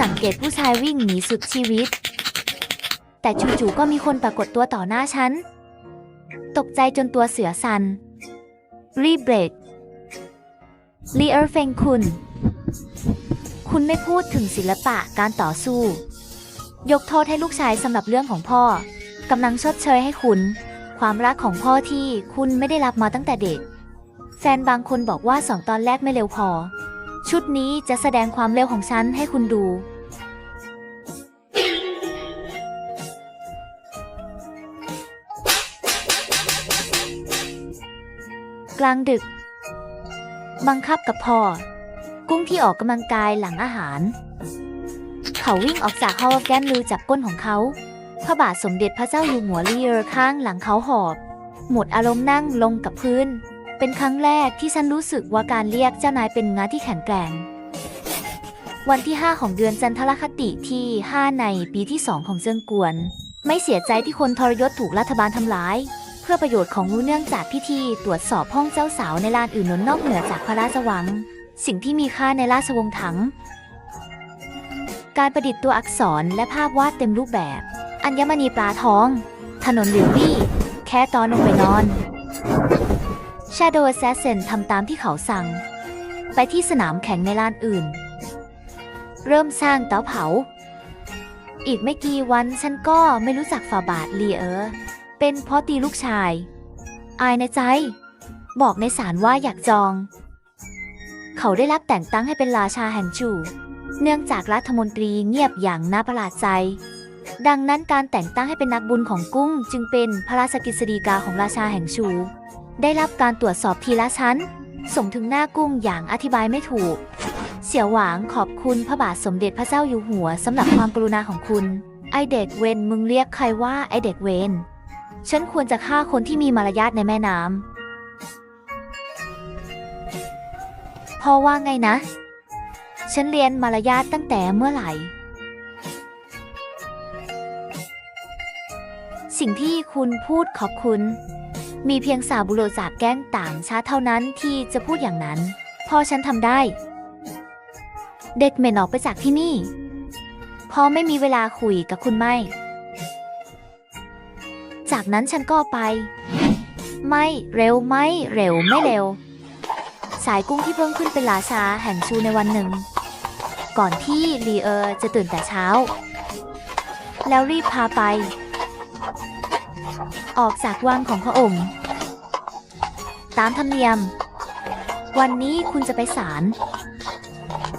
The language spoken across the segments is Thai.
สังเกตผู้ชายวิ่งหนีสุดชีวิต แต่จู่ๆก็มีคนปรากฏตัวต่อหน้าฉัน ตกใจจนตัวเสือสัน รีเบรกลีเออร์เฟงคุณ คุณไม่พูดถึงศิลปะการต่อสู้ ยกโทษให้ลูกชายสำหรับเรื่องของพ่อกำลังชดเชยให้คุณ ความรักของพ่อที่คุณไม่ได้รับมาตั้งแต่เด็ก แฟนบางคนบอกว่าสองตอนแรกไม่เร็วพอ ชุดนี้จะแสดงความเร็วของฉันให้คุณดู กลางดึก บังคับกับพ่อ กุ้งที่ออกกำลังกายหลังอาหาร เขาวิ่งออกจากฮอลแกนลือจับก้นของเขา พระบาทสมเด็จพระเจ้าอยู่หัวลีเออร์ข้างหลังเขาหอบ หมดอารมณ์นั่งลงกับพื้น เป็นครั้งแรกที่ฉันรู้สึกว่าการเรียกเจ้านายเป็นงานที่แข็งแกร่ง วันที่ 5 ของเดือนจันทรคติที่ 5 ในปีที่ 2 ของเจิงกวน ไม่เสียใจที่คนทรยศถูกรัฐบาลทำร้าย เพื่อประโยชน์ของรู้เนื่องจากพิธีตรวจสอบห้องเจ้าสาวในลานอื่นนอกเหนือจากพระราชวัง สิ่งที่มีค่าในราชวงศ์ถัง การประดิษฐ์ตัวอักษรและภาพวาดเต็มรูปแบบ อัญมณีปลาทอง ถนนหลิววี่แค่ตอนลงไปนอน Shadow Assassin ทำตามที่เขาสั่ง ไปที่สนามแข่งในลานอื่น เริ่มสร้างเตาเผา อีกไม่กี่วันฉันก็ไม่รู้จักฝาบาทลีเออร์เป็นเพราะตีลูกชาย อายในใจ บอกในศาลว่าอยากจอง เขาได้รับแต่งตั้งให้เป็นราชาแห่งจู เนื่องจากรัฐมนตรีเงียบอย่างน่าประหลาดใจดังนั้นการแต่งตั้งให้เป็นนักบุญของกุ้งจึงเป็นพระราชกฤษฎีกาของราชาแห่งชู ได้รับการตรวจสอบทีละชั้นส่งถึงหน้ากุ้งอย่างอธิบายไม่ถูก เสี่ยวหวางขอบคุณพระบาทสมเด็จพระเจ้าอยู่หัวสำหรับความกรุณาของคุณ ไอเด็กเวนมึงเรียกใครว่าไอเด็กเวนฉันควรจะฆ่าคนที่มีมารยาทในแม่น้ำพ่อว่าไงนะ ฉันเรียนมารยาทตั้งแต่เมื่อไหร่ สิ่งที่คุณพูดขอบคุณ มีเพียงสาวบุโรจากแก้งต่างชาติเท่านั้นที่จะพูดอย่างนั้นพอฉันทำได้ เด็กเมนออกไปจากที่นี่ พ่อไม่มีเวลาคุยกับคุณไม่ จากนั้นฉันก็ไป ไม่เร็วไม่เร็วไม่เร็ว สายกุ้งที่เพิ่งขึ้นเป็นราชาแห่งชูในวันหนึ่ง ก่อนที่ลีเออร์จะตื่นแต่เช้า แล้วรีบพาไป ออกจากวังของพระองค์ ตามธรรมเนียม วันนี้คุณจะไปศาล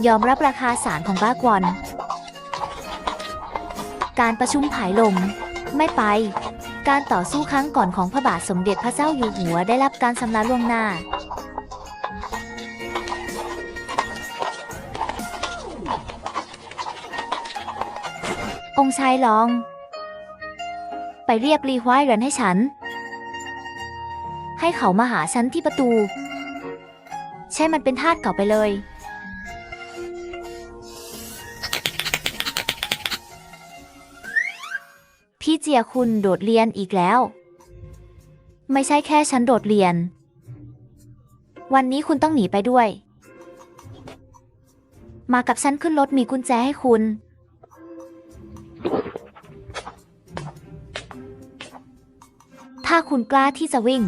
ยอมรับราคาศาลของบ้ากวอนการประชุมผายลมไม่ไป การต่อสู้ครั้งก่อนของพระบาทสมเด็จพระเจ้าอยู่หัวได้รับการชำระล่วงหน้าองค์ชายลอง ไปเรียกรีไวายเรนให้ฉัน ให้เขามาหาฉันที่ประตู ใช่มันเป็นทาสเก่าไปเลย พี่เจียคุณโดดเรียนอีกแล้ว ไม่ใช่แค่ฉันโดดเรียน วันนี้คุณต้องหนีไปด้วย มากับฉันขึ้นรถมีกุญแจให้คุณ คุณกล้าที่จะวิ่ง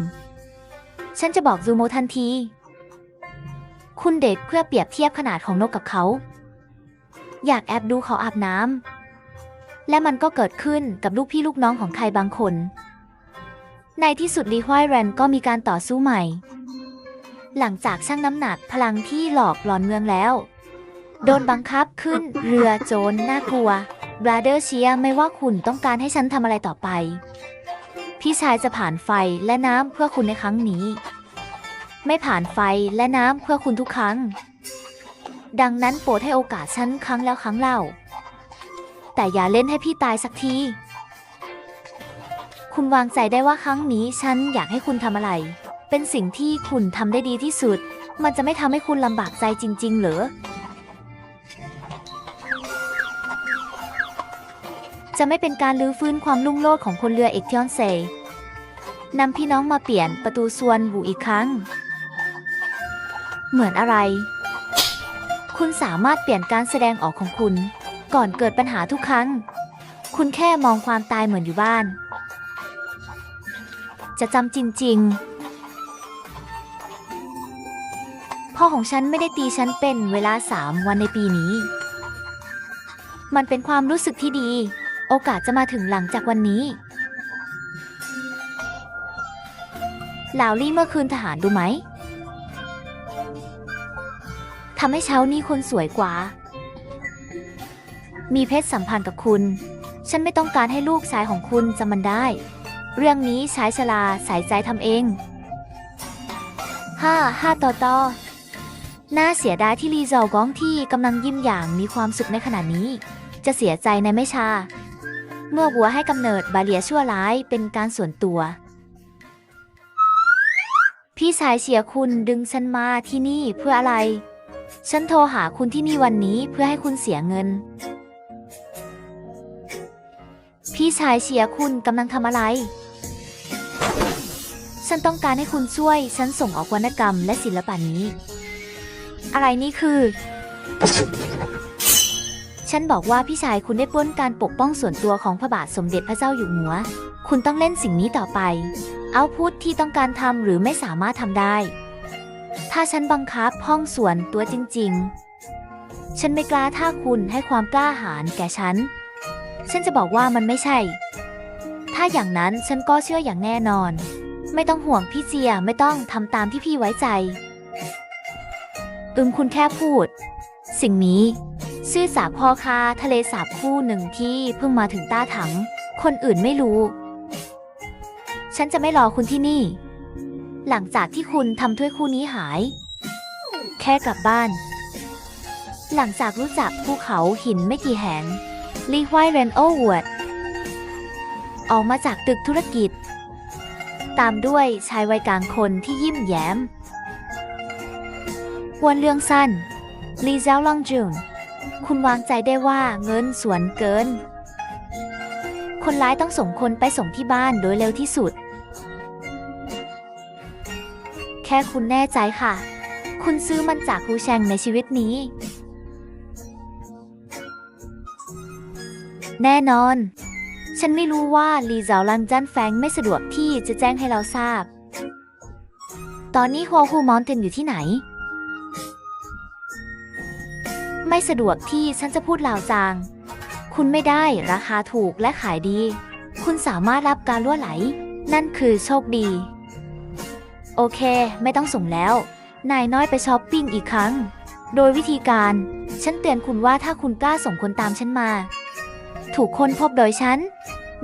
ฉันจะบอกซูโมทันที คุณเด็กเพื่อเปรียบเทียบขนาดของนกกับเขา อยากแอบดูเขาอาบน้ำ และมันก็เกิดขึ้นกับลูกพี่ลูกน้องของใครบางคน ในที่สุดลีฮวายแรนก็มีการต่อสู้ใหม่ หลังจากชั่งน้ำหนักพลังที่หลอกหลอนเมืองแล้ว โดนบังคับขึ้นเรือโจรน่ากลัวบราเดอร์เชียไม่ว่าคุณต้องการให้ฉันทำอะไรต่อไป พี่ชายจะผ่านไฟและน้ำเพื่อคุณในครั้งนี้ ไม่ผ่านไฟและน้ำเพื่อคุณทุกครั้ง ดังนั้นโปรดให้โอกาสฉันครั้งแล้วครั้งเล่า แต่อย่าเล่นให้พี่ตายสักที คุณวางใจได้ว่าครั้งนี้ฉันอยากให้คุณทำอะไร เป็นสิ่งที่คุณทำได้ดีที่สุด มันจะไม่ทำให้คุณลำบากใจจริง ๆ เหรอ จะไม่เป็นการลื้อฟื้นความลุ่งโลดของคนเรือเอกเทียนเซนำพี่น้องมาเปลี่ยนประตูส่วนบูอีกครั้ง เหมือนอะไร คุณสามารถเปลี่ยนการแสดงออกของคุณ ก่อนเกิดปัญหาทุกครั้ง คุณแค่มองความตายเหมือนอยู่บ้าน จะจำจริง ๆ พ่อของฉันไม่ได้ตีฉันเป็นเวลาสามวันในปีนี้ มันเป็นความรู้สึกที่ดี โอกาสจะมาถึงหลังจากวันนี้ลาวลี่เมื่อคืนทหารดูไหมทำให้เช้านี้คนสวยกว่า มีเพศสัมพันธ์กับคุณ ฉันไม่ต้องการให้ลูกชายของคุณจำมันได้ เรื่องนี้ชายชลาสายใจทำเองห้าห้าต่อต่อน่าเสียดายที่ลีเจาก้องที่กำลังยิ้มอย่างมีความสุขในขณะนี้ จะเสียใจในไม่ช้า เมื่อวัวให้กำเนิดบาเลียชั่วร้ายเป็นการส่วนตัว พี่ชายเชียคุณดึงฉันมาที่นี่เพื่ออะไร ฉันโทรหาคุณที่นี่วันนี้เพื่อให้คุณเสียเงิน พี่ชายเชียคุณกำลังทำอะไร ฉันต้องการให้คุณช่วยฉันส่งออกวรรณกรรมและศิลปะนี้ อะไรนี่คือ ฉันบอกว่าพี่ชายคุณได้ปล้นการปกป้องส่วนตัวของพระบาทสมเด็จพระเจ้าอยู่หัว คุณต้องเล่นสิ่งนี้ต่อไป เอาพูดที่ต้องการทำหรือไม่สามารถทำได้ ถ้าฉันบังคับห้องส่วนตัวจริง ๆ ฉันไม่กล้าถ้าคุณให้ความกล้าหาญแก่ฉัน ฉันจะบอกว่ามันไม่ใช่ ถ้าอย่างนั้นฉันก็เชื่ออย่างแน่นอน ไม่ต้องห่วงพี่เจียไม่ต้องทำตามที่พี่ไว้ใจ อึมคุณแค่พูด สิ่งนี้ ชื่อสาพอคาทะเลสาบคู่หนึ่งที่เพิ่งมาถึงต้าถัง คนอื่นไม่รู้ ฉันจะไม่รอคุณที่นี่ หลังจากที่คุณทำถ้วยคู่นี้หาย แค่กลับบ้าน หลังจากรู้จักภูเขาหินไม่กี่แห่งลีไวเรนโอวดออกมาจากตึกธุรกิจ ตามด้วยชายวัยกลางคนที่ยิ้มแย้มวนเรื่องสั้นลีเจ้าลองจุน คุณวางใจได้ว่าเงินสวนเกิน คนร้ายต้องส่งคนไปส่งที่บ้านโดยเร็วที่สุด แค่คุณแน่ใจค่ะ คุณซื้อมันจากฮูแชงในชีวิตนี้ แน่นอน ฉันไม่รู้ว่าลีเจาลันจันแฟงไม่สะดวกที่จะแจ้งให้เราทราบ ตอนนี้ฮัวฮูมอนเทนอยู่ที่ไหน ไม่สะดวกที่ฉันจะพูดลาวจาง คุณไม่ได้ราคาถูกและขายดี คุณสามารถรับการล่วไหล นั่นคือโชคดี โอเค ไม่ต้องส่งแล้ว นายน้อยไปช้อปปิ้งอีกครั้ง โดยวิธีการ ฉันเตือนคุณว่าถ้าคุณกล้าส่งคนตามฉันมา ถูกคนพบโดยฉัน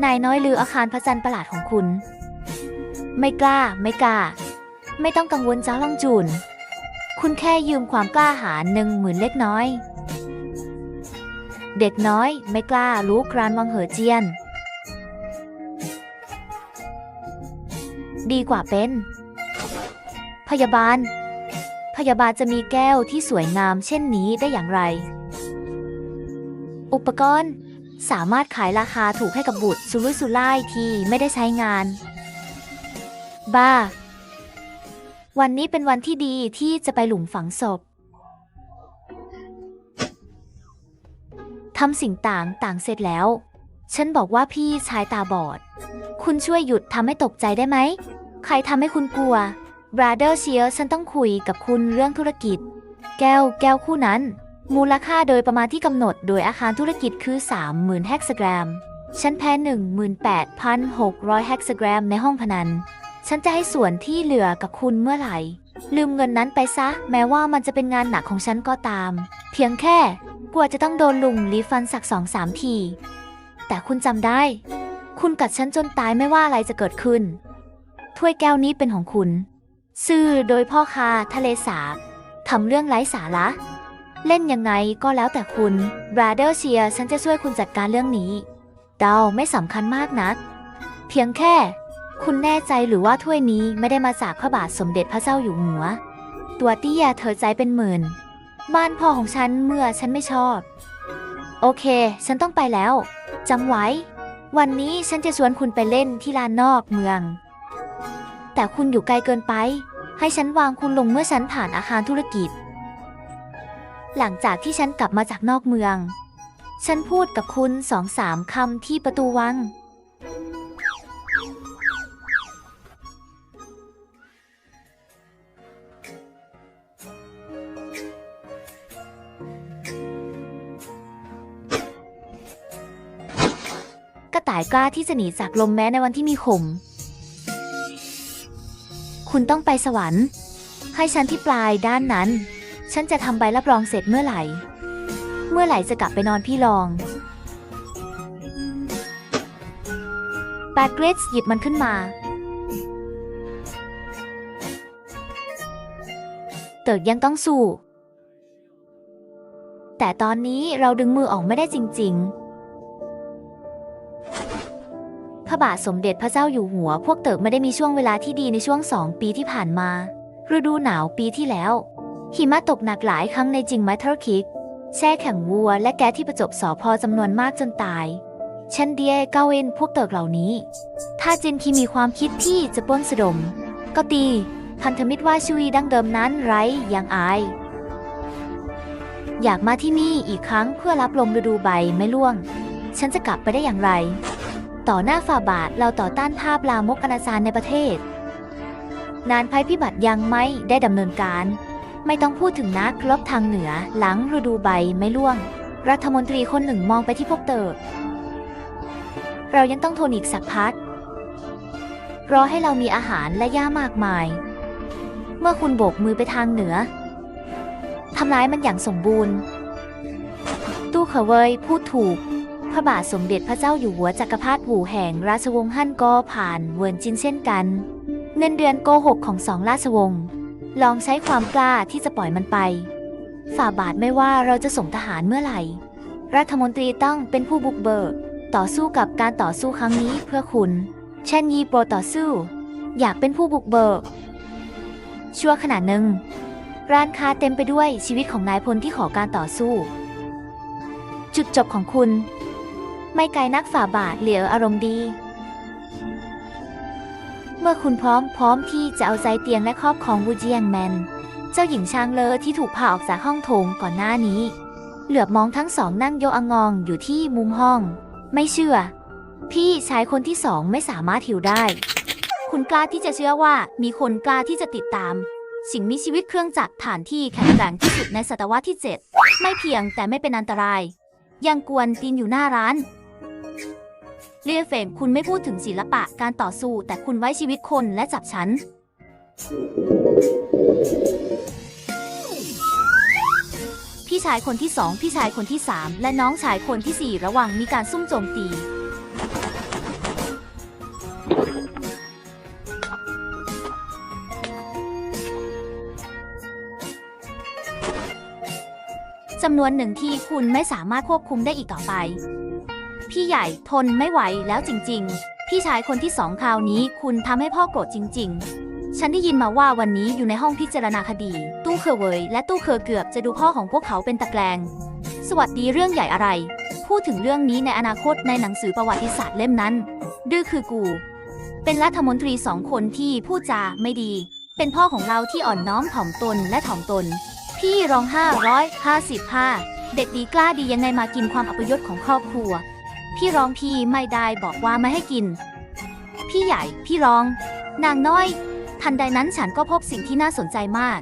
นายน้อยลืออาคารพระจันทร์ประหลาดของคุณ ไม่กล้า ไม่กล้า ไม่ต้องกังวลจ้าลองจูน คุณแค่ยืมความกล้าหาญหนึ่งหมื่นเล็กน้อย เด็กน้อยไม่กล้ารู้กรานวังเหอเจียน ดีกว่าเป็น พยาบาล พยาบาลจะมีแก้วที่สวยงามเช่นนี้ได้อย่างไร อุปกรณ์สามารถขายราคาถูกให้กับบุตรสุรุ่ยสุร่ายที่ไม่ได้ใช้งาน บ้า วันนี้เป็นวันที่ดีที่จะไปหลุมฝังศพทำสิ่งต่างต่างเสร็จแล้ว ฉันบอกว่าพี่ชายตาบอด คุณช่วยหยุดทำให้ตกใจได้ไหม ใครทำให้คุณกลัว บราเดอร์เชียฉันต้องคุยกับคุณเรื่องธุรกิจ แก้วแก้วคู่นั้น มูลค่าโดยประมาณที่กำหนดโดยอาคารธุรกิจคือ 30,000เฮกซากรม ฉันแพ้ 18,600เฮกซากรมในห้องพนัน ฉันจะให้ส่วนที่เหลือกับคุณเมื่อไหร่ ลืมเงินนั้นไปซะ แม้ว่ามันจะเป็นงานหนักของฉันก็ตาม เพียงแค่กลัวจะต้องโดนลุงรีฟันสักสองสามที แต่คุณจำได้ คุณกัดฉันจนตายไม่ว่าอะไรจะเกิดขึ้น ถ้วยแก้วนี้เป็นของคุณ ซื้อโดยพ่อค้าทะเลสาบทำเรื่องไร้สาระ เล่นยังไงก็แล้วแต่คุณบราเดอร์เชียฉันจะช่วยคุณจัดการเรื่องนี้ เดาไม่สำคัญมากนัก เพียงแค่ คุณแน่ใจหรือว่าถ้วยนี้ไม่ได้มาจากพระบาทสมเด็จพระเจ้าอยู่หัว ตัวเตี้ยเธอใจเป็นหมื่น บ้านพ่อของฉันเมื่อฉันไม่ชอบ โอเค ฉันต้องไปแล้วจำไว้ วันนี้ฉันจะชวนคุณไปเล่นที่ลานนอกเมือง แต่คุณอยู่ไกลเกินไป ให้ฉันวางคุณลงเมื่อฉันผ่านอาคารธุรกิจ หลังจากที่ฉันกลับมาจากนอกเมือง ฉันพูดกับคุณสองสามคำที่ประตูวังายกล้าที่จะหนีจากลมแม้ในวันที่มีขม คุณต้องไปสวรรค์ ให้ฉันที่ปลายด้านนั้น ฉันจะทำใบรับรองเสร็จเมื่อไหร่ เมื่อไหร่จะกลับไปนอนพี่ลองแบดเกรดหยิบมันขึ้นมา เติร์กยังต้องสู้ แต่ตอนนี้เราดึงมือออกไม่ได้จริง ๆ ระบาทสมเด็จพระเจ้าอยู่หัว พวกเติร์กไม่ได้มีช่วงเวลาที่ดีในช่วงสองปีที่ผ่านมา ฤดูหนาวปีที่แล้ว หิมะตกหนักหลายครั้งในจิงมัทเทอร์คิก แช่แข็งวัว และแก๊สที่ประจบสอพอจำนวนมากจนตายเช่นเดียเก้าเวนพวกเติร์กเหล่านี้ ถ้าจินคีมีความคิดที่จะปล้นสะดม ก็ตีพันธมิตรว่าชุยดั้งเดิมนั้นไร้ยังอาย อยากมาที่นี่อีกครั้งเพื่อรับลมฤดูใบไม่ร่วง ฉันจะกลับไปได้อย่างไร ต่อหน้าฝ่าบาทเราต่อต้านภาพลามกอนาจารในประเทศ นานภัยพิบัติยังไม่ได้ดำเนินการ ไม่ต้องพูดถึงนักรบทางเหนือหลังฤดูใบไม่ร่วง รัฐมนตรีคนหนึ่งมองไปที่พวกเติร์เรายังต้องทนอีกสักพักรอให้เรามีอาหารและย่ามากมาย เมื่อคุณโบกมือไปทางเหนือทำร้ายมันอย่างสมบูรณ์ ตู้เคเวยพูดถูก พระบาทสมเด็จพระเจ้าอยู่หัวจักรพรรดิหูแห่งราชวงศ์ฮั่นก็ผ่านเวิร์นจินเช่นกัน เงินเดือนโกหกของสองราชวงศ์ลองใช้ความกล้าที่จะปล่อยมันไป ฝ่าบาทไม่ว่าเราจะส่งทหารเมื่อไหร่ รัฐมนตรีต้องเป็นผู้บุกเบิก ต่อสู้กับการต่อสู้ครั้งนี้เพื่อคุณเช่นยีโปรต่อสู้ อยากเป็นผู้บุกเบิก ชั่วขณะหนึ่ง ร้านค้าเต็มไปด้วยชีวิตของนายพลที่ขอการต่อสู้ จุดจบของคุณ ไม่ไกลนักฝ่าบาทเหลียวอารมณ์ดี เมื่อคุณพร้อมพร้อมที่จะเอาใจเตียงและครอบครองวูเจียงแมน เจ้าหญิงช้างเลอที่ถูกพาออกจากห้องโถงก่อนหน้านี้ เหลือบมองทั้งสองนั่งโยององอยู่ที่มุมห้อง ไม่เชื่อ พี่ชายคนที่สองไม่สามารถหิวได้ คุณกล้าที่จะเชื่อว่ามีคนกล้าที่จะติดตามสิ่งมีชีวิตเครื่องจักรฐานที่แข็งแกร่งที่สุดในศตวรรษที่ 7 ไม่เพียงแต่ไม่เป็นอันตราย ยังกวนตีนอยู่หน้าร้าน เรียเฟงคุณไม่พูดถึงศิลปะการต่อสู้ แต่คุณไว้ชีวิตคนและจับฉัน พี่ชายคนที่สองพี่ชายคนที่สามและน้องชายคนที่สี่ระหว่างมีการซุ่มโจมตี จำนวนหนึ่งที่คุณไม่สามารถควบคุมได้อีกต่อไป พี่ใหญ่ทนไม่ไหวแล้วจริง ๆ พี่ชายคนที่สองคราวนี้คุณทำให้พ่อโกรธจริง ๆ ฉันได้ยินมาว่าวันนี้อยู่ในห้องพิจารณาคดี ตู้เคอเวยและตู้เคอเกือบจะดูพ่อของพวกเขาเป็นตะแกรงสวัสดีเรื่องใหญ่อะไร พูดถึงเรื่องนี้ในอนาคตในหนังสือประวัติศาสตร์เล่มนั้น ดื้อคือกู เป็นรัฐมนตรีสองคนที่พูดจาไม่ดี เป็นพ่อของเราที่อ่อนน้อมถ่อมตนและถ่อมตน พี่รองห้าร้อยห้าสิบห้าเด็กดีกล้าดียังไงมากินความอัปยศของครอบครัว พี่รองพี่ไม่ได้บอกว่าไม่ให้กิน พี่ใหญ่พี่รอง นางน้อย ทันใดนั้นฉันก็พบสิ่งที่น่าสนใจมาก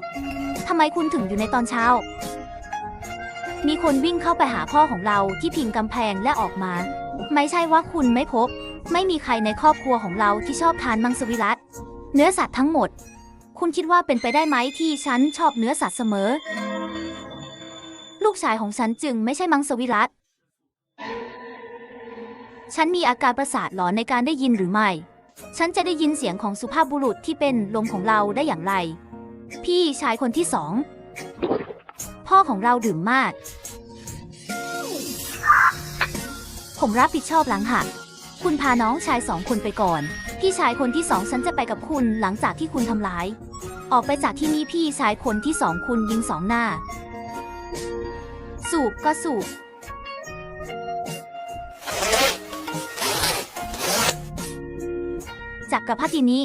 ทำไมคุณถึงอยู่ในตอนเช้า มีคนวิ่งเข้าไปหาพ่อของเราที่พิงกำแพงและออกมา ไม่ใช่ว่าคุณไม่พบ ไม่มีใครในครอบครัวของเราที่ชอบทานมังสวิรัตเนื้อสัตว์ทั้งหมด คุณคิดว่าเป็นไปได้ไหมที่ฉันชอบเนื้อสัตว์เสมอ ลูกชายของฉันจึงไม่ใช่มังสวิรัต ฉันมีอาการประสาทหลอนในการได้ยินหรือไม่ ฉันจะได้ยินเสียงของสุภาพบุรุษที่เป็นลมของเราได้อย่างไร พี่ชายคนที่สอง พ่อของเราดื่มมาก ผมรับผิดชอบหลังหัก คุณพาน้องชายสองคนไปก่อน พี่ชายคนที่สองฉันจะไปกับคุณหลังจากที่คุณทำร้าย ออกไปจากที่นี่พี่ชายคนที่สองคุณยิงสองหน้า สูบก็สูบ จักรพรรดินี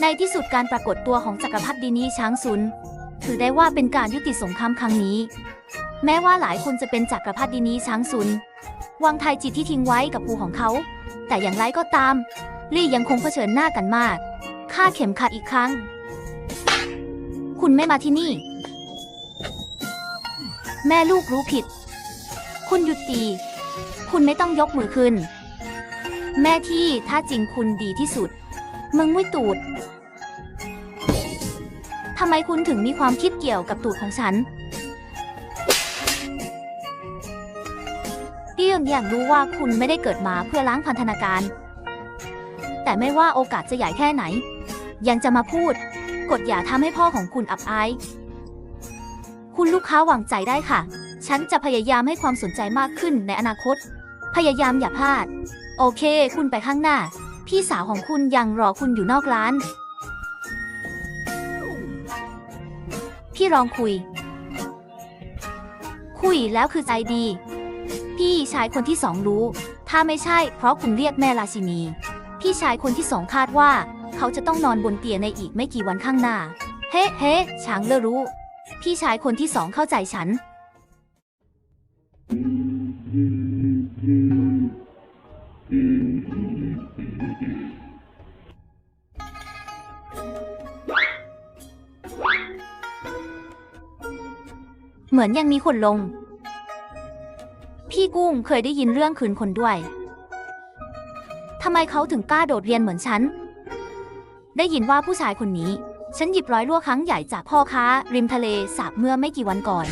ในที่สุดการปรากฏตัวของจักรพรรดินีช้างซุน ถือได้ว่าเป็นการยุติสงครามครั้งนี้ แม้ว่าหลายคนจะเป็นจักรพรรดินีช้างซุนวังไทยจิตที่ทิ้งไว้กับภูของเขา แต่อย่างไรก็ตาม ลี่ยังคงเผชิญหน้ากันมากค่าเข็มขัดอีกครั้ง คุณไม่มาที่นี่ แม่ลูกรู้ผิด คุณหยุดตี คุณไม่ต้องยกมือขึ้น แม่ที่ถ้าจริงคุณดีที่สุด มึงไม่ตูด ทำไมคุณถึงมีความคิดเกี่ยวกับตูดของฉันเรื่องอยากรู้ว่าคุณไม่ได้เกิดมาเพื่อล้างพันธนาการ แต่ไม่ว่าโอกาสจะใหญ่แค่ไหน ยังจะมาพูด กดอย่าทำให้พ่อของคุณอับอาย คุณลูกค้าหวังใจได้ค่ะ ฉันจะพยายามให้ความสนใจมากขึ้นในอนาคต พยายามอย่าพลาด โอเค คุณไปข้างหน้า พี่สาวของคุณยังรอคุณอยู่นอกร้าน พี่ลองคุย คุยแล้วคือใจดี พี่ชายคนที่สองรู้ ถ้าไม่ใช่ เพราะคุณเรียกแม่ราชินี พี่ชายคนที่สองคาดว่า เขาจะต้องนอนบนเตียงในอีกไม่กี่วันข้างหน้า เฮ้เฮ้ช้างเลอรู้ พี่ชายคนที่สองเข้าใจฉัน เหมือนยังมีคนลง พี่กุ้งเคยได้ยินเรื่องคืนคนด้วย ทำไมเขาถึงกล้าโดดเรียนเหมือนฉัน ได้ยินว่าผู้ชายคนนี้ ฉันหยิบร้อยลวครั้งใหญ่จากพ่อค้า ริมทะเลสาบเมื่อไม่กี่วันก่อน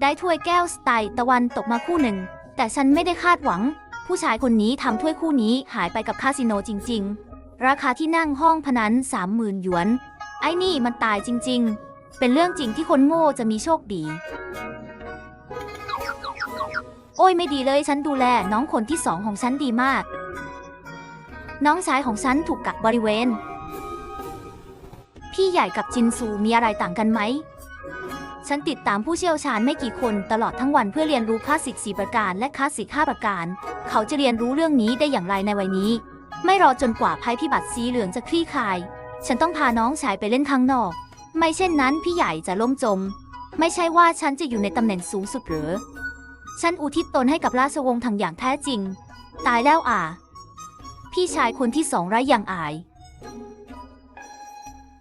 ได้ถ้วยแก้วสไตล์ตะวันตกมาคู่หนึ่ง แต่ฉันไม่ได้คาดหวัง ผู้ชายคนนี้ทำถ้วยคู่นี้หายไปกับคาสิโนจริง ๆ ราคาที่นั่งห้องพนันสามหมื่นหยวน ไอ้นี่มันตายจริง ๆ เป็นเรื่องจริงที่คนโง่จะมีโชคดี โอ้ยไม่ดีเลยฉันดูแลน้องคนที่สองของฉันดีมาก น้องชายของฉันถูกกักบริเวณ พี่ใหญ่กับจินซูมีอะไรต่างกันไหม ฉันติดตามผู้เชี่ยวชาญไม่กี่คนตลอดทั้งวันเพื่อเรียนรู้คลาสสิกสีประการและคลาสสิกห้าประการ เขาจะเรียนรู้เรื่องนี้ได้อย่างไรในวัยนี้ ไม่รอจนกว่าภัยพิบัติสีเหลืองจะคลี่คลาย ฉันต้องพาน้องชายไปเล่นข้างนอก ไม่เช่นนั้นพี่ใหญ่จะล่มจม ไม่ใช่ว่าฉันจะอยู่ในตำแหน่งสูงสุดหรือ ฉันอุทิศตนให้กับราชวงศ์ทางอย่างแท้จริง ตายแล้วอะพี่ชายคนที่สองไร้อย่างอาย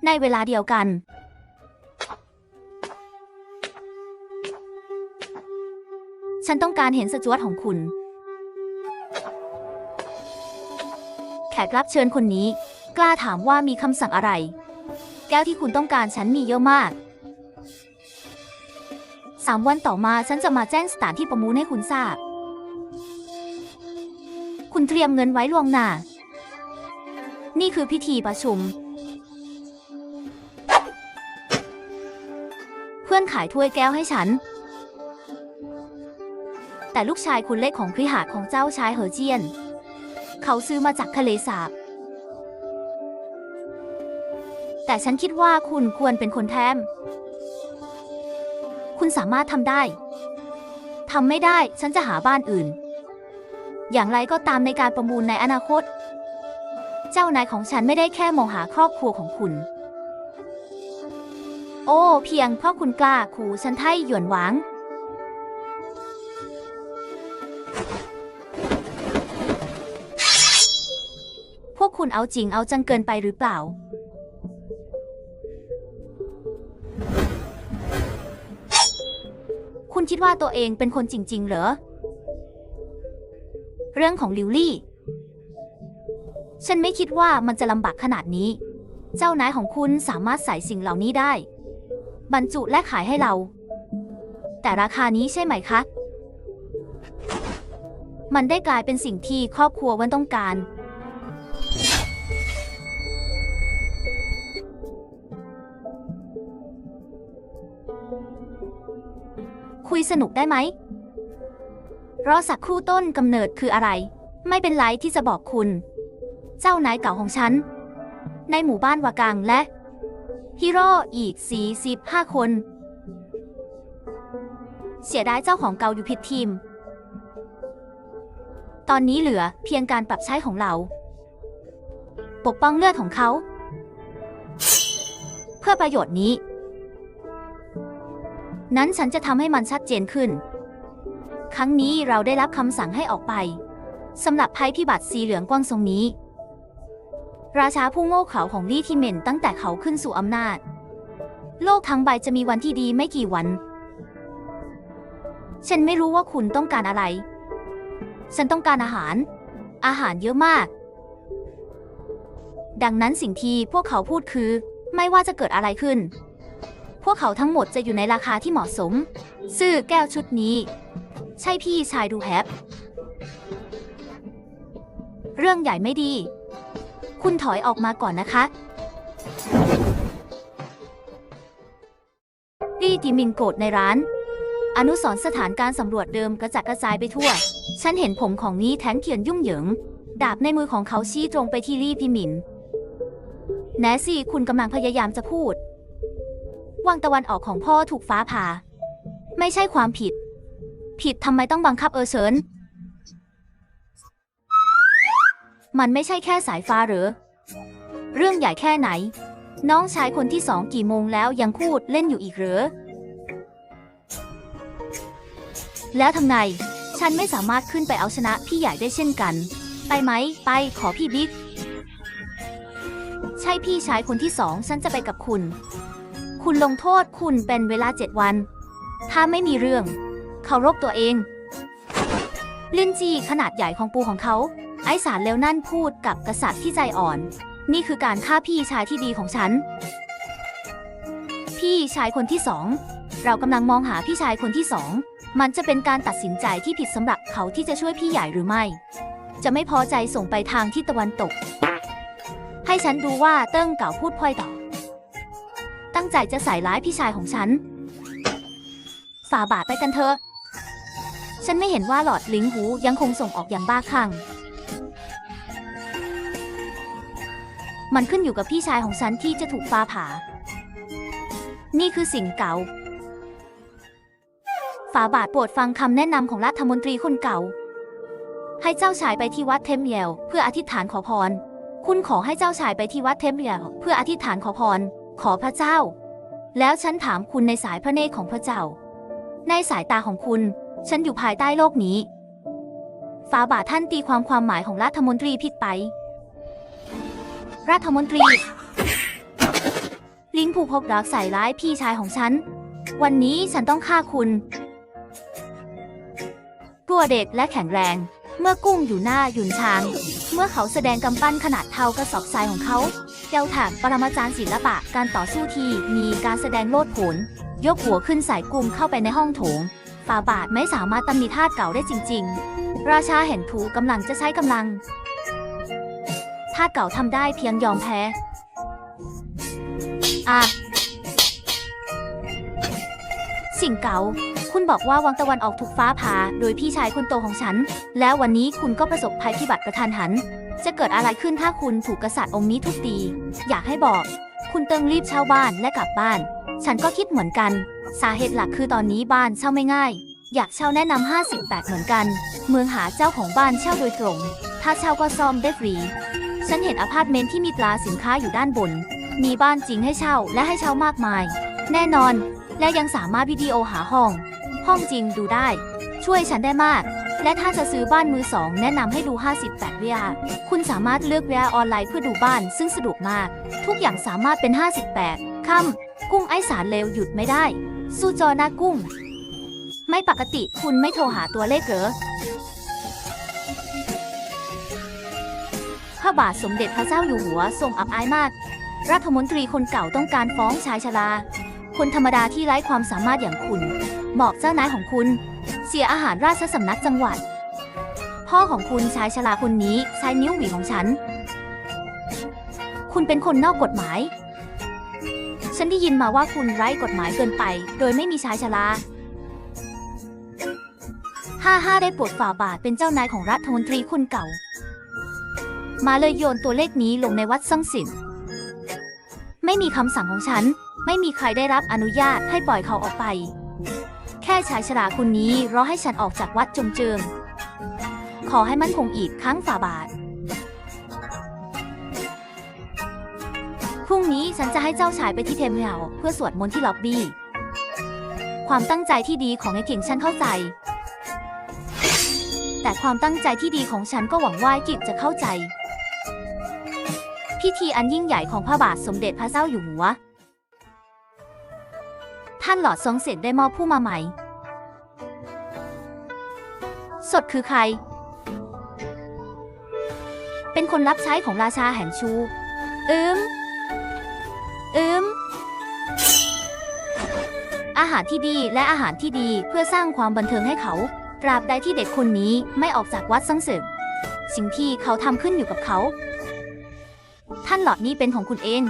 ในเวลาเดียวกัน ฉันต้องการเห็นสจวตของคุณ แขกรับเชิญคนนี้ กล้าถามว่ามีคำสั่งอะไร แก้วที่คุณต้องการฉันมีเยอะมากสามวันต่อมาฉันจะมาแจ้งสถานที่ประมูลให้คุณทราบ คุณเตรียมเงินไว้ล่วงหน้า นี่คือพิธีประชุม เพื่อนขายถ้วยแก้วให้ฉัน แต่ลูกชายคุณเล็กของคริหาดของเจ้าชายเหอเจียน เขาซื้อมาจากทะเลสาบ แต่ฉันคิดว่าคุณควรเป็นคนแทม คุณสามารถทำได้ทำไม่ได้ฉันจะหาบ้านอื่น อย่างไรก็ตามในการประมูลในอนาคต เจ้านายของฉันไม่ได้แค่มองหาครอบครัวของคุณ โอ้ เพียงเพราะคุณกล้าขู่ฉันไทยหยวนหวาง คุณเอาจริงเอาจังเกินไปหรือเปล่า คุณคิดว่าตัวเองเป็นคนจริง ๆ เหรอ เรื่องของลิวลี่ ฉันไม่คิดว่ามันจะลำบากขนาดนี้ เจ้านายของคุณสามารถใส่สิ่งเหล่านี้ได้ บรรจุและขายให้เรา แต่ราคานี้ใช่ไหมคะ มันได้กลายเป็นสิ่งที่ครอบครัววันต้องการ คุยสนุกได้ไหม รอสักครู่ต้นกำเนิดคืออะไร ไม่เป็นไรที่จะบอกคุณ เจ้านายเก่าของฉัน ในหมู่บ้านวากังและฮีโร่อีก 45 คน เสียดายเจ้าของเก่าอยู่ผิดทีม ตอนนี้เหลือเพียงการปรับใช้ของเรา ปกป้องเลือดของเขา เพื่อประโยชน์นี้ นั้นฉันจะทำให้มันชัดเจนขึ้น ครั้งนี้เราได้รับคำสั่งให้ออกไปสำหรับภัยพิบัติสีเหลืองกว้างทรงนี้ ราชาผู้โง่เขลาของลี่ที่เหม็นตั้งแต่เขาขึ้นสู่อำนาจ โลกทั้งใบจะมีวันที่ดีไม่กี่วัน ฉันไม่รู้ว่าคุณต้องการอะไร ฉันต้องการอาหาร อาหารเยอะมาก ดังนั้นสิ่งที่พวกเขาพูดคือ ไม่ว่าจะเกิดอะไรขึ้น พวกเขาทั้งหมดจะอยู่ในราคาที่เหมาะสม ซื้อแก้วชุดนี้ ใช่พี่ชายดูแฮปเรื่องใหญ่ไม่ดี คุณถอยออกมาก่อนนะคะ ดีติมินโกรธในร้าน อนุสรสถานการสำรวจเดิมกระจัดกระจายไปทั่ว ฉันเห็นผมของนี้แทงเขียนยุ่งเหยิง ดาบในมือของเขาชี้ตรงไปที่ลี่พิมิน แนซี่คุณกำลังพยายามจะพูด วังตะวันออกของพ่อถูกฟ้าผ่า ไม่ใช่ความผิด ผิดทำไมต้องบังคับเออเชิญมันไม่ใช่แค่สายฟ้าเหรอเรื่องใหญ่แค่ไหน น้องชายคนที่สองกี่โมงแล้วยังพูดเล่นอยู่อีกเหรอแล้วทำไง ฉันไม่สามารถขึ้นไปเอาชนะพี่ใหญ่ได้เช่นกัน ไปไหม ไปขอพี่บิ๊ก ใช่พี่ชายคนที่สองฉันจะไปกับคุณ คุณลงโทษคุณเป็นเวลาเจ็ดวัน ถ้าไม่มีเรื่อง เคารพตัวเอง ลินจีขนาดใหญ่ของปูของเขา ไอสารเลวนั่นพูดกับกษัตริย์ที่ใจอ่อน นี่คือการฆ่าพี่ชายที่ดีของฉัน พี่ชายคนที่สอง เรากำลังมองหาพี่ชายคนที่สอง มันจะเป็นการตัดสินใจที่ผิดสำหรับเขาที่จะช่วยพี่ใหญ่หรือไม่ จะไม่พอใจส่งไปทางที่ตะวันตก ให้ฉันดูว่าเติ้งเก่าพูดพลอยต่อ ตั้งใจจะใส่ร้ายพี่ชายของฉัน ฝ่าบาทไปกันเถอะ ฉันไม่เห็นว่าหลอดลิงหูยังคงส่งออกอย่างบ้าคลั่ง มันขึ้นอยู่กับพี่ชายของฉันที่จะถูกฟ้าผ่า นี่คือสิ่งเก่า ฝ่าบาทโปรดฟังคำแนะนำของรัฐมนตรีคนเก่า ให้เจ้าชายไปที่วัดเทมเยลเพื่ออธิษฐานขอพร คุณขอให้เจ้าชายไปที่วัดเทมเยลเพื่ออธิษฐานขอพร ขอพระเจ้า แล้วฉันถามคุณในสายพระเนตรของพระเจ้า ในสายตาของคุณ ฉันอยู่ภายใต้โลกนี้ฝาบาท่านตีความความหมายของรัฐมนตรีผิดไป รัฐมนตรี ลิงผูกพบรักใส่ร้ายพี่ชายของฉัน วันนี้ฉันต้องฆ่าคุณตัวเด็กและแข็งแรง เมื่อกุ้งอยู่หน้าหยุนชาง เมื่อเขาแสดงกำปั้นขนาดเท่ากระสอบทรายของเขา เยาถางปรมาจารย์ศิลปะการต่อสู้ที่มีการแสดงโลดโผนยกหัวขึ้นใส่กลุ่มเข้าไปในห้องโถงฝาบาทไม่สามารถตำหนิทาสเก่าได้จริง ๆ ราชาเห็นถูกำลังจะใช้กำลังทาสเก่าทำได้เพียงยอมแพ้อะสิ่งเก่า คุณบอกว่าวังตะวันออกถูกฟ้าผ่าโดยพี่ชายคนโตของฉัน แล้ววันนี้คุณก็ประสบภัยพิบัติกระทันหัน จะเกิดอะไรขึ้นถ้าคุณถูกกษัตริย์องค์นี้ทุบตี อยากให้บอก คุณเติงรีบเช่าบ้านและกลับบ้าน ฉันก็คิดเหมือนกัน สาเหตุหลักคือตอนนี้บ้านเช่าไม่ง่าย อยากเช่าแนะนำ58 เหมือนกัน เมืองหาเจ้าของบ้านเช่าโดยตรง ถ้าเช่าก็ซ่อมได้ฟรี ฉันเห็นอพาร์ตเมนต์ที่มีตราสินค้าอยู่ด้านบน มีบ้านจริงให้เช่าและให้เช่ามากมาย แน่นอน และยังสามารถวิดีโอหาห้อง ห้องจริงดูได้ ช่วยฉันได้มาก และถ้าจะซื้อบ้านมือสองแนะนำให้ดู 58 เวียคุณสามารถเลือกเวียออนไลน์เพื่อดูบ้านซึ่งสะดวกมาก ทุกอย่างสามารถเป็น 58ค่ำกุ้งไอสารเลวหยุดไม่ได้ สู้จอหน้ากุ้ง ไม่ปกติคุณไม่โทรหาตัวเลขเหรอพระบาทสมเด็จพระเจ้าอยู่หัวทรงอับอายมาก รัฐมนตรีคนเก่าต้องการฟ้องชายชรา คนธรรมดาที่ไร้ความสามารถอย่างคุณ บอกเจ้านายของคุณ เสียอาหารราชสำนักจังหวัด พ่อของคุณชายชราคนนี้ใช้นิ้วหวีของฉัน คุณเป็นคนนอกกฎหมาย ฉันได้ยินมาว่าคุณไร้กฎหมายเกินไป โดยไม่มีชายชราห้าห้าได้ปรดฝ่าบาทเป็นเจ้านายของรัฐมนตรีคนเก่า มาเลยโยนตัวเลขนี้ลงในวัดซังสินไม่มีคำสั่งของฉัน ไม่มีใครได้รับอนุญาตให้ปล่อยเขาออกไป แค่ชายชราคนนี้รอให้ฉันออกจากวัดจงเจิงขอให้มั่นคงอีกครั้งฝ่าบาท พรุ่งนี้ฉันจะให้เจ้าชายไปที่เทมเพลเพื่อสวดมนต์ที่ล็อบบี้ ความตั้งใจที่ดีของไอ้เก่งฉันเข้าใจ แต่ความตั้งใจที่ดีของฉันก็หวังว่าไอ้กิจจะเข้าใจ พิธีอันยิ่งใหญ่ของพระบาทสมเด็จพระเจ้าอยู่หัว ท่านหลอดทรงเสร็จได้มอบผู้มาใหม่ สดคือใคร เป็นคนรับใช้ของราชาแห่งชู อืม อืม อาหารที่ดีและอาหารที่ดีเพื่อสร้างความบันเทิงให้เขา ตราบใดที่เด็กคนนี้ไม่ออกจากวัดสังเสริมสิ่งที่เขาทำขึ้นอยู่กับเขา ท่านหลอดนี้เป็นของคุณเอง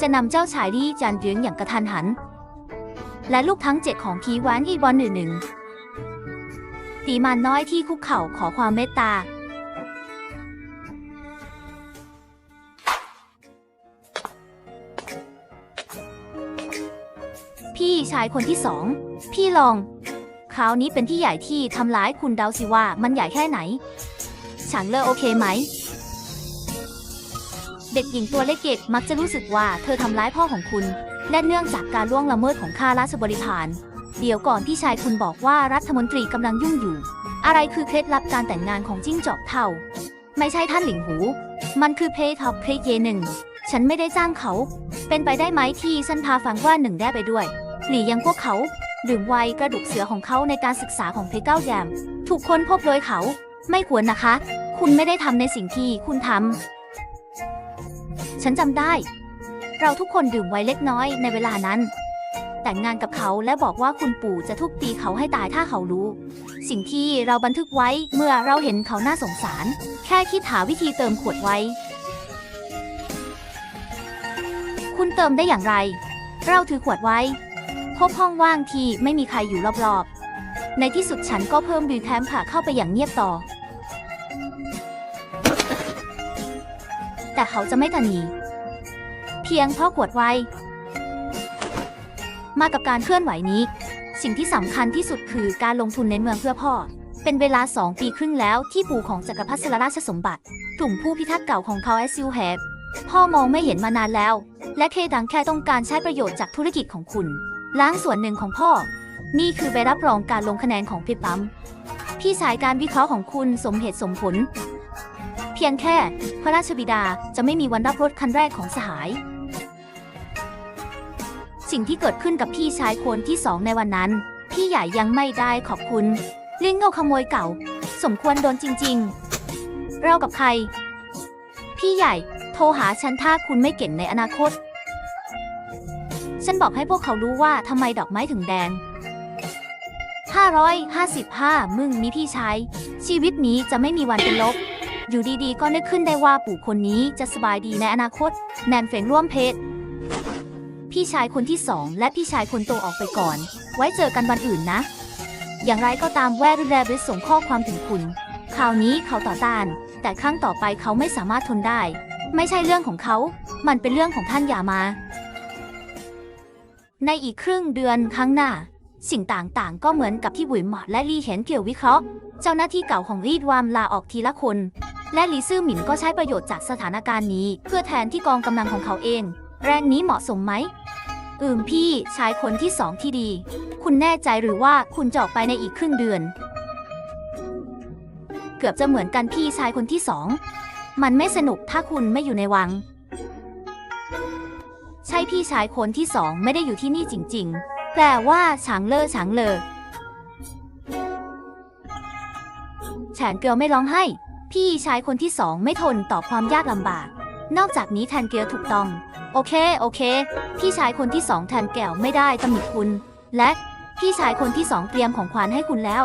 จะนำเจ้าชายลี่จานเยื้องอย่างกระทันหัน และลูกทั้งเจ็ดของพีหวานอีบอลหนึ่งหนึ่งตีมานน้อยที่คุกเข่าขอความเมตตา พี่ชายคนที่สอง พี่ลอง คราวนี้เป็นพี่ใหญ่ที่ทำร้ายคุณเดาสิว่ามันใหญ่แค่ไหน ฉันเลอโอเคไหม เด็กหญิงตัวเล็กเกดมักจะรู้สึกว่าเธอทำร้ายพ่อของคุณ และเนื่องจากการล่วงละเมิดของข้าราชบริพารเดี๋ยวก่อนพี่ชายคุณบอกว่ารัฐมนตรีกำลังยุ่งอยู่ อะไรคือเคล็ดลับการแต่งงานของจิ้งจอกเท่าไม่ใช่ท่านหลิงหู มันคือเพย์ท็อปเพย์เยหนึ่งฉันไม่ได้จ้างเขา เป็นไปได้ไหมที่ฉันพาฟังว่าหนึ่งได้ไปด้วยหรือยังพวกเขาดื่มไวน์กระดูกเสือของเขาในการศึกษาของเพเก้าแยม ถูกค้นพบโดยเขา ไม่ควรนะคะ คุณไม่ได้ทำในสิ่งที่คุณทำ ฉันจำได้ เราทุกคนดื่มไวน์เล็กน้อยในเวลานั้น แต่งงานกับเขาและบอกว่าคุณปู่จะทุบตีเขาให้ตายถ้าเขารู้ สิ่งที่เราบันทึกไว้เมื่อเราเห็นเขาน่าสงสาร แค่คิดหาวิธีเติมขวดไว้ คุณเติมได้อย่างไร เราถือขวดไว้ พบห้องว่างที่ไม่มีใครอยู่รอบๆ ในที่สุดฉันก็เพิ่มบีแทมผ่าเข้าไปอย่างเงียบต่อ แต่เขาจะไม่ทันหนี เพียงเพราะขวดไวมากับการเคลื่อนไหวนี้ สิ่งที่สำคัญที่สุดคือการลงทุนในเมืองเพื่อพ่อ เป็นเวลาสองปีครึ่งแล้วที่ปู่ของจักรพรรดิสลราชสมบัติกลุ่มผู้พิทักษ์เก่าของเขาแอซิลแฮบพ่อมองไม่เห็นมานานแล้ว และเคดังแค่ต้องการใช้ประโยชน์จากธุรกิจของคุณ ล้างส่วนหนึ่งของพ่อ นี่คือใบรับรองการลงคะแนนของพี่ปั๊มพี่สายการวิเคราะห์ของคุณสมเหตุสมผล เพียงแค่ พระราชบิดาจะไม่มีวันรับรถคันแรกของสหาย สิ่งที่เกิดขึ้นกับพี่ชายคนที่สองในวันนั้น พี่ใหญ่ยังไม่ได้ขอบคุณลิงเงาขโมยเก่า สมควรโดนจริง ๆ เรากับใคร พี่ใหญ่ โทรหาฉันถ้าคุณไม่เก่งในอนาคต ฉันบอกให้พวกเขารู้ว่าทำไมดอกไม้ถึงแดง 555 มึงมีพี่ชายชีวิตนี้จะไม่มีวันเป็นลบ อยู่ดีๆ ก็นึกขึ้นได้ว่าปู่คนนี้จะสบายดีในอนาคต แนนเฟงร่วมเพศพี่ชายคนที่สองและพี่ชายคนโตออกไปก่อน ไว้เจอกันวันอื่นนะ อย่างไรก็ตามแวร์แรบิสส่งข้อความถึงคุณ คราวนี้เขาต่อต้าน แต่ครั้งต่อไปเขาไม่สามารถทนได้ ไม่ใช่เรื่องของเขา มันเป็นเรื่องของท่านอย่ามา ในอีกครึ่งเดือนข้างหน้า สิ่งต่างๆ ก็เหมือนกับที่บุ๋ยหมอดและลี่เห็นเกี่ยววิเคราะห์ เจ้าหน้าที่เก่าของรีดวามลาออกทีละคน และลีซื่อหมินก็ใช้ประโยชน์จากสถานการณ์นี้ เพื่อแทนที่กองกำลังของเขาเอง แรงนี้เหมาะสมไหม อืมพี่ชายคนที่สองที่ดี คุณแน่ใจหรือว่าคุณจะออกไปในอีกครึ่งเดือน เกือบจะเหมือนกันพี่ชายคนที่สอง มันไม่สนุกถ้าคุณไม่อยู่ในวัง ใช่พี่ชายคนที่สองไม่ได้อยู่ที่นี่จริง ๆ แปลว่าฉางเลอฉางเลอแฉนเกลียวไม่ร้องไห้ พี่ชายคนที่สองไม่ทนต่อความยากลำบาก นอกจากนี้แทนเกลียวถูกต้อง โอเค โอเค พี่ชายคนที่สองแทนแก้วไม่ได้ตำหนิคุณ และพี่ชายคนที่สองเตรียมของขวัญให้คุณแล้ว